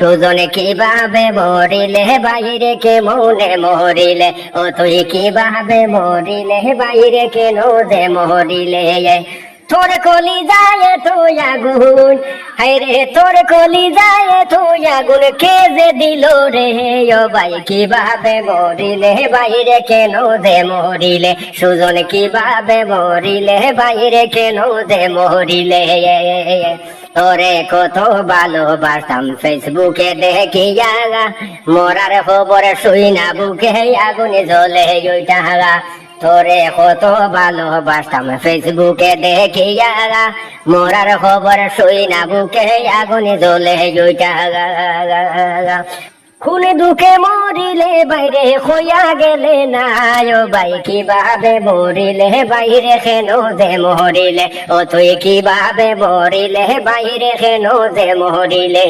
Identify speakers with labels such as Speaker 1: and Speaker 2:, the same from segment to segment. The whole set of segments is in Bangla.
Speaker 1: সুজনে কীভাবে মরিলে, বাইরে কে মনে মরিলে? ও তুই কীভাবে মরিলে, বাইরে কেন যে মরিলে? তোর কলি যায় তুই আগুন হাইরে তোর কলি যায় তুই আগুন, কে যে দিল রে? ও ভাই, কীভাবে মরিলে, বাইরে কেন যে মরিলে? সুজন, কীভাবে মরিলে, বাইরে কেন যে মরিলে? তোরে কত ভালোবাসতাম ফেসবুকে দেখিয়া মরার খবর শুই না বুকে, আগুনে জ্বলে ওইটা তোরে কত ভালোবাসতাম ফেসবুকে দেখিয়া মরার খবর শুই না বুকে, আগুনে জ্বলে ওইটা খুনে দুঃখে মরিলে বাইরে হইয়া গেলে না ও কি কীভাবে মরিলে বাইরে কেন দে মরিলে? ও তুই কীভাবে মরিলে বাইরে কেন দে মরিলে?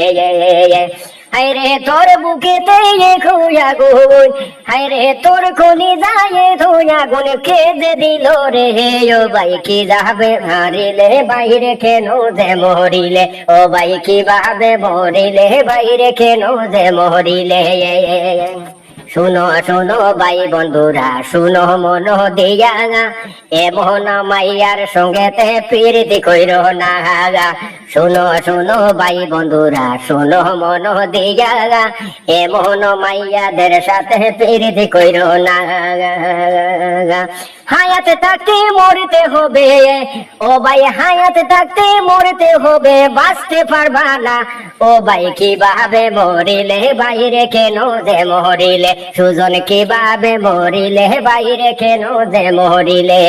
Speaker 1: হাইরে তোর বুকেতে খুয়া গুন হাইরে তোর খুনি যায় ধুয়া গুন কে যে দিল রে ও ভাই, কি যাবে মারিলে? বাইরে কেন যে মরিলে? ও ভাই কীভাবে মরিলে? বাইরে কেন যে মরিলে? শুনো শুনো ভাই বন্ধুরা, শুনো মন দিয়া মোহন মাইয়ার সঙ্গেতে প্রীতি কইর না। শুনো শুনো ভাই বন্ধুরা, শুনো মন দিয়া এমন মাইয়াদের সাথে প্রীতি কইর না। হায়াতে থাকতে মরতে হবে। ও ভাই, হায়াতে থাকতে মরতে হবে, বাঁচতে পারবা না। ও ভাই, কীভাবে মরিলে বাইরে কেন যে মরিলে? সুজন, কীভাবে মরিলে বাইরে কেন যে মরিলে?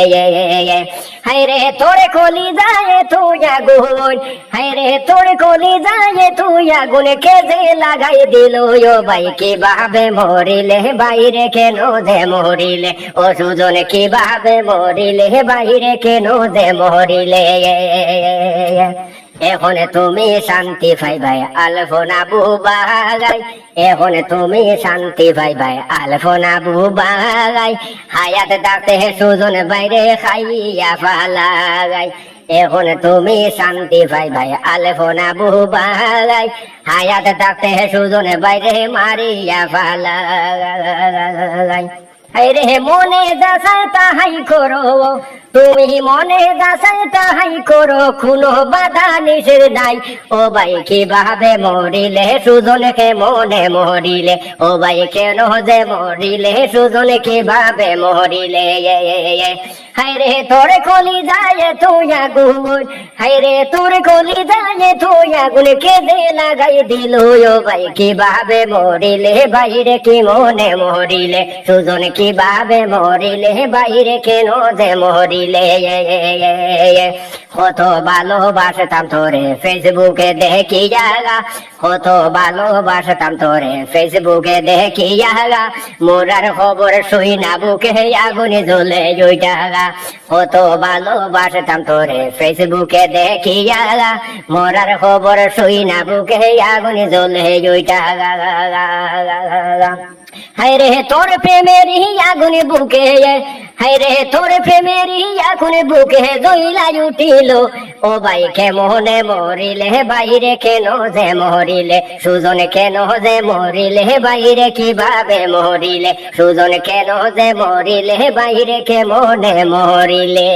Speaker 1: হাইরে তোরে কলি যায় তুই আগুন। হাইরে তোরে কলি যায় তুই আগুন। কে যে লাগাই দিল? ও ভাই, কীভাবে মরিলে বাইরে কেন যে মরিলে? ও সুজন, কীভাবে মরিলে বাইরে কেন যে মরিলে? এখন তুমি শান্তি পাই ভাই আলফোনা বুবাগাই। এখন তুমি শান্তি পাই ভাই আলফোনা বুবাগাই। হায়াত ডাকতে সুজন বাইরে খাইয়া ফালাগাই। এখন তুমি শান্তি পাই ভাই আলফোনা বুবাগাই। হায়াত ডাকতে সুজন বাইরে মারিয়া ফালাগাই। আরে মনে দাসায় তাহাই করো। তুমি মনে দাসায় তাহাই করো, খুনো বাধা নিষেধ নাই। ও ভাই কীভাবে মরিলে? সুজনকে মনে মরিলে? ও ভাই, কেন যে মরিলে? সুজন কীভাবে মরিলে? হাইরে তোরে কলি যায় তুই আগুন। হাইরে তোর কলি যায় তুই আগুন। কেঁদে লাগাই দিল ও ভাই, কীভাবে মরিলে বাইরে, কি মনে মরিলে? সুজন, কীভাবে মরিলে বাইরে, কেন যে মরিলে? কত ভালোবাসতাম তোরে ফেসবুকে দেখি জাগা কত ভালোবাসতাম তোরে ফেসবুকে দেখি জাগা মোরার খবর শুই না বুকে, আগুনে জ্বলে ওই জাগা। কত ভালোবাসতাম তোরে। ফেসবুকে দেখি জাগা মোরার খবর শুই না বুকে আগুনে জ্বলে ওই জাগা হায়রে তোর প্রেমের আগুন বুকে হায়রে তোর প্রেমের আগুন বুকে, দইলা উঠিল ও ভাই মোহনে মরিলে? বাইরে কেন যে মরিলে? সুজন কেন যে মরিলে? বাইরে কীভাবে মরিলে? সুজন কেন যে মরিলে? বাইরে কেমনে মরিলে?